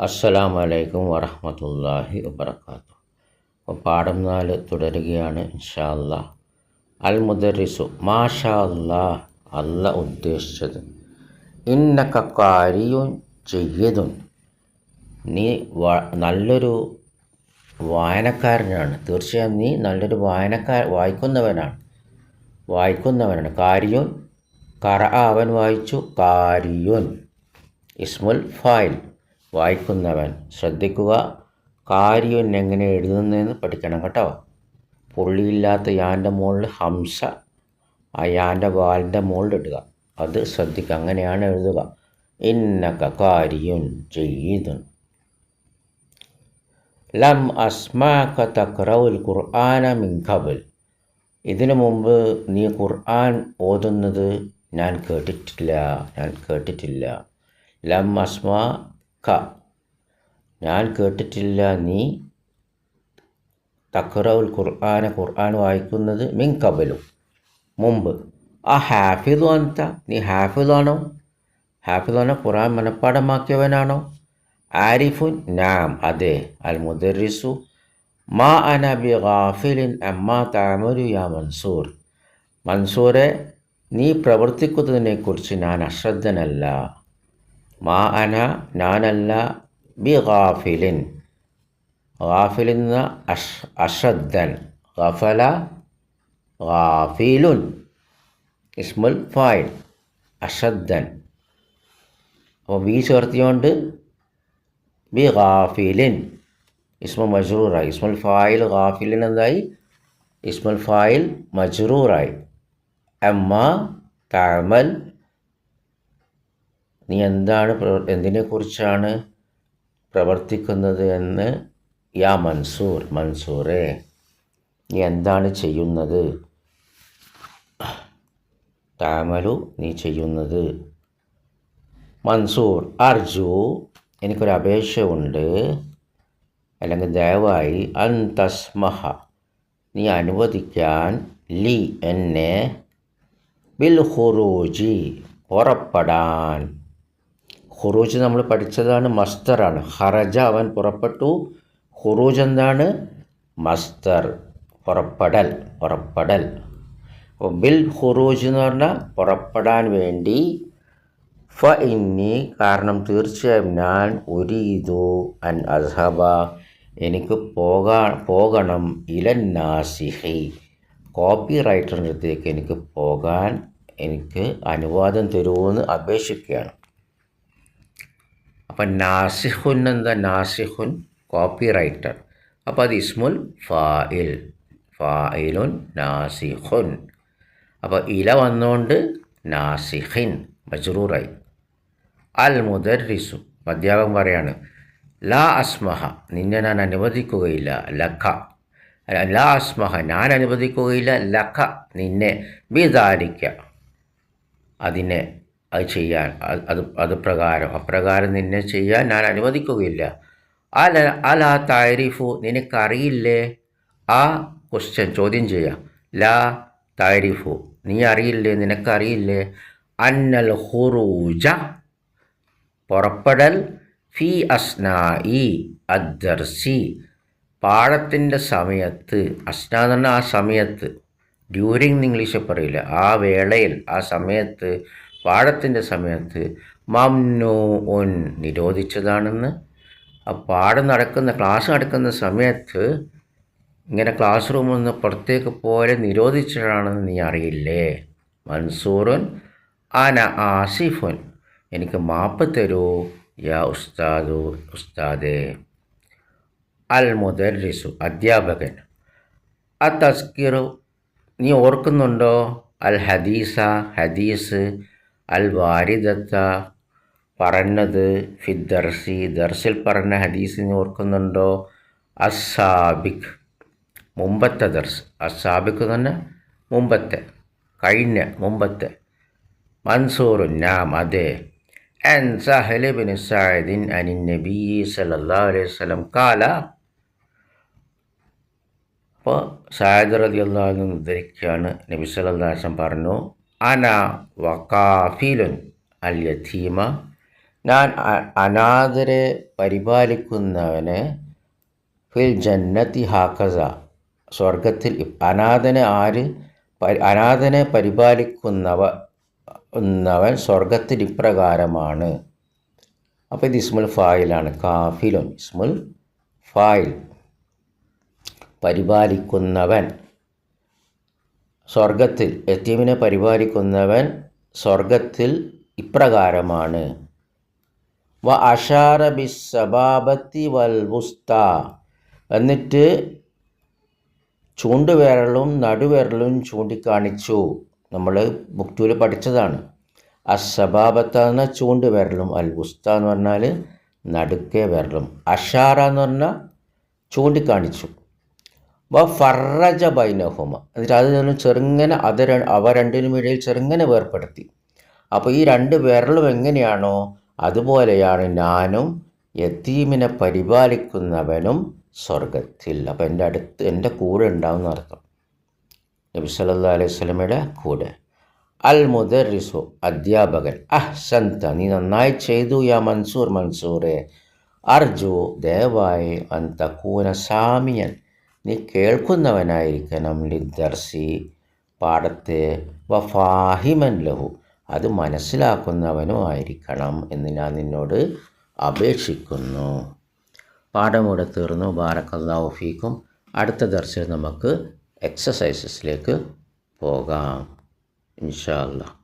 അസ്സലാം വലൈക്കും വറഹമത്തല്ലാഹി വബർക്കാത്തു അപ്പോൾ പാഠം നാല് തുടരുകയാണ് ഇൻഷാല്ല അൽ മുദറിസു മാഷാ അല്ലാ അല്ല ഉദ്ദേശിച്ചത്. ഇന്നക്ക കാര്യവും ചെയ്യതും നീ നല്ലൊരു വായനക്കാരനാണ്. തീർച്ചയായും നീ നല്ലൊരു വായനക്കാർ വായിക്കുന്നവനാണ്. വായിക്കുന്നവനാണ്. കാര്യോൻ കറ അവൻ വായിച്ചു. കാര്യോൻ ഇസ്മുൽ ഫായിൽ. വായിക്കുന്നവൻ ശ്രദ്ധിക്കുക. കാര്യം എങ്ങനെ എഴുതുന്നതെന്ന് പഠിക്കണം കേട്ടോ. പുള്ളിയില്ലാത്ത യാന്റെ മുകളിൽ ഹംസ ആ യാന്റെ വാലിന്റെ മുകളിൽ ഇടുക. അത് ശ്രദ്ധിക്കുക അങ്ങനെയാണ് എഴുതുക. ഇന്നക കാര്യം ചെയ്തു. ലം അസ്മാക തക്രവുൽ ഖുർആന മിൻ ഇതിനു മുമ്പ് നീ ഖുർആൻ ഓതുന്നത് ഞാൻ കേട്ടിട്ടില്ല ഞാൻ കേട്ടിട്ടില്ല. ലം അസ്മാ ക. ഞാൻ കേട്ടിട്ടില്ല നീ തക്റൗൽ ഖുർആന ഖുർആൻ വായിക്കുന്നത് മിൻ കബലു മുമ്പ് ആ ഹാഫിദു അന്ത നീ ഹാഫിദാണോ ഹാഫിദാണോ ഖുർആൻ മനഃപ്പാടമാക്കിയവനാണോ ആരിഫുൻ നാം അതെ അൽ മുദറിസു മാ അന ബി ഗാഫിലിൻ അമ്മാ താമരു യാ മൻസൂർ. മൻസൂറെ നീ പ്രവർത്തിക്കുന്നതിനെക്കുറിച്ച് ഞാൻ അശ്രദ്ധനല്ല. മാ അന ഞാനല്ല ബി ഗാഫിലിൻ ഗാഫിലിൻ എന്ന അഷ് അശ്രദ്ധൻ ഗഫല ഗാഫിലുൻ. ഇസ്മുൽ ഫായിൽ. അശ്രദ്ധൻ അപ്പോൾ ബി ചേർത്തിയോണ്ട് ബി ഗാഫിലിൻ ഇസ്മു മജ്റൂറായി. ഇസ്മുൽ ഫായിൽ ഗാഫിലിൻ എന്തായി? ഇസ്മുൽ ഫായിൽ മജ്റൂറായി. അമ്മ താമൽ നീ എന്താണ് എന്തിനെക്കുറിച്ചാണ് പ്രവർത്തിക്കുന്നത് എന്ന് യാ മൻസൂർ മൻസൂറെ നീ എന്താണ് ചെയ്യുന്നത്? താമലു നീ ചെയ്യുന്നത്? മൻസൂർ അർജു എനിക്കൊരു അപേക്ഷ ഉണ്ട് അല്ലെങ്കിൽ ദയവായി അൻ തസ്മഹ നീ അനുവദിക്കാൻ ലി എന്നെ. ബിൽ ഹുറൂജി പുറപ്പെടാൻ. ഹുറൂജ് നമ്മൾ പഠിച്ചതാണ് മസ്തറാണ്. ഹറജ അവൻ പുറപ്പെട്ടു. ഹുറൂജ് എന്താണ്? മസ്തർ പുറപ്പെടൽ പുറപ്പെടൽ. ബിൽ ഹുറൂജ് എന്ന് പറഞ്ഞാൽ പുറപ്പെടാൻ വേണ്ടി. ഫ ഇന്നി കാരണം തീർച്ചയായും ഞാൻ ഒരീതു അൻ അസഹബ എനിക്ക് പോകാ പോകണം ഇലൻ നാസിഹി. കോപ്പി റൈറ്ററിന്റെ അടുത്തേക്ക് എനിക്ക് പോകാൻ എനിക്ക് അനുവാദം തരുമോ എന്ന് അപേക്ഷിക്കുകയാണ്. അപ്പം നാസിഹുൻ എന്താ? നാസിഹുൻ കോപ്പി റൈറ്റർ അപ്പോൾ അത് ഇസ്മുൽ ഫായിൽ ഫായിലുൻ നാസിഹുൻ. അപ്പോൾ ഇല വന്നുകൊണ്ട് നാസിഹിൻ മജ്റൂറായി. അൽ മുദറിസു അധ്യാപകൻ പറയാണ് ലാ അസ്മഹ നിന്നെ ഞാൻ അനുവദിക്കുകയില്ല. ലഖ. ലാ അസ്മഹ ഞാൻ അനുവദിക്കുകയില്ല. ലഖ നിന്നെ. ബിദാരിക്ക അതിനെ അത് ചെയ്യാൻ അത് അത് പ്രകാരം. അപ്രകാരം നിന്നെ ചെയ്യാൻ ഞാൻ അനുവദിക്കുകയില്ല. അല അല താരിഫു നിനക്കറിയില്ലേ? ആ ക്വസ്റ്റ്യൻ ചോദ്യം ചെയ്യാം. ലാ താരിഫു നീ അറിയില്ലേ? നിനക്കറിയില്ലേ? അന്നൽ ഹുറൂജ പുറപ്പെടൽ ഫി അസ്നായി അദ്ദർസി പാഠത്തിന്റെ സമയത്ത് അസ്ന എന്ന് പറഞ്ഞാൽ ആ സമയത്ത് ഡ്യൂറിങ് ഇംഗ്ലീഷ് പറയില്ല? ആ വേളയിൽ ആ സമയത്ത് പാഠത്തിന്റെ സമയത്ത് മംനു ഉൻ നിരോധിച്ചതാണെന്ന്. ആ പാഠം നടക്കുന്ന ക്ലാസ് നടക്കുന്ന സമയത്ത് ഇങ്ങനെ ക്ലാസ് റൂമിൽ നിന്ന് പുറത്തേക്ക് പോലെ നിരോധിച്ചതാണെന്ന് നീ അറിയില്ലേ? മൻസൂറുൻ അന ആസിഫുൻ എനിക്ക് മാപ്പ് തരൂ. യാ ഉസ്താദു ഉസ്താദേ. അൽ മുദരിസു അധ്യാപകൻ. ആ തസ്കിറു നീ ഓർക്കുന്നുണ്ടോ? അൽ ഹദീസ ഹദീസ് അൽ വാരിദത്ത പറഞ്ഞത് ഫിദ്ദർസി ദർസി ദർസിൽ പറഞ്ഞ ഹദീസ് നീ ഓർക്കുന്നുണ്ടോ? അസാബിഖ് മുമ്പത്തെ ദർസ്. അസാബിഖ് തന്നെ മുമ്പത്തെ. കഴിഞ്ഞ മുമ്പത്തെ. മൻസൂറു നാം അതെ. അൻ സഹലിബിൻ ബിൻ അനി നബി സല്ലാ അലൈഹി കാല. അപ്പോൾ സായദ് റതി അള്ളാഹു ഉദ്ധരിക്കുകയാണ് നബി അലൈഹി പറഞ്ഞു. അന വക്കാഫിലുൻ അൽ യതീമ ഞാൻ അനാഥരെ പരിപാലിക്കുന്നവന് ഫിൽ ജന്നത്തി ഹാക്കസ സ്വർഗത്തിൽ അനാഥനെ ആര് അനാഥനെ പരിപാലിക്കുന്നവ ന്നവൻ സ്വർഗത്തിൽ ഇപ്രകാരമാണ്. അപ്പോൾ ഇത് ഇസ്മുൽ ഫായിലാണ്. കാഫിലും ഇസ്മുൽ ഫായിൽ. പരിപാലിക്കുന്നവൻ. സ്വർഗത്തിൽ യത്തീമിനെ പരിപാലിക്കുന്നവൻ സ്വർഗത്തിൽ ഇപ്രകാരമാണ്. വ അഷാറ ബിസബാബത്തി വൽ വുസ്ത. എന്നിട്ട് ചൂണ്ടുവിരലും നടുവിരലും ചൂണ്ടിക്കാണിച്ചു. നമ്മൾ മുക്തൂൽ പഠിച്ചതാണ്. അസബാബത്ത എന്ന ചൂണ്ടുവിരലും അൽ വുസ്ത എന്ന് പറഞ്ഞാൽ നടുക്കേ വിരലും. അഷാറ എന്ന് പറഞ്ഞാൽ ചൂണ്ടിക്കാണിച്ചു. വ ഫറജ ബൈനഹുമ. എന്നിട്ട് അത് തന്നെ ചെറുങ്ങനെ അത് അവ രണ്ടിനും ഇടയിൽ ചെറുങ്ങനെ വേർപ്പെടുത്തി. അപ്പോൾ ഈ രണ്ട് വിരലും എങ്ങനെയാണോ അതുപോലെയാണ് ഞാനും യത്തീമിനെ പരിപാലിക്കുന്നവനും സ്വർഗത്തിൽ അപ്പോൾ എന്റെ അടുത്ത് എന്റെ കൂടെ ഉണ്ടാവും എന്നർത്ഥം നബി സല്ലാ അലൈഹി സ്വലമയുടെ കൂടെ. അൽ മുദറിസു അധ്യാപകൻ. അഹ്സന്ത നീ നന്നായി ചെയ്തു യാ മൻസൂർ മൻസൂറെ. അർജു ദയവായി അൻ തക്കൂന സാമിയൻ. നീ കേൾക്കുന്നവനായിരിക്കണം ലിദർസി പാഠത്തെ വഫാഹിമൻ ലഹു. അത് മനസ്സിലാക്കുന്നവനും ആയിരിക്കണം എന്ന് ഞാൻ നിന്നോട് അപേക്ഷിക്കുന്നു. പാഠം കൂടെ തീർന്നു. ബാറക്കല്ലാഹു ഫീക്കും. അടുത്ത ദർശനം നമുക്ക് എക്സസൈസസിലേക്ക് പോകാം. ഇൻഷാ അല്ലാ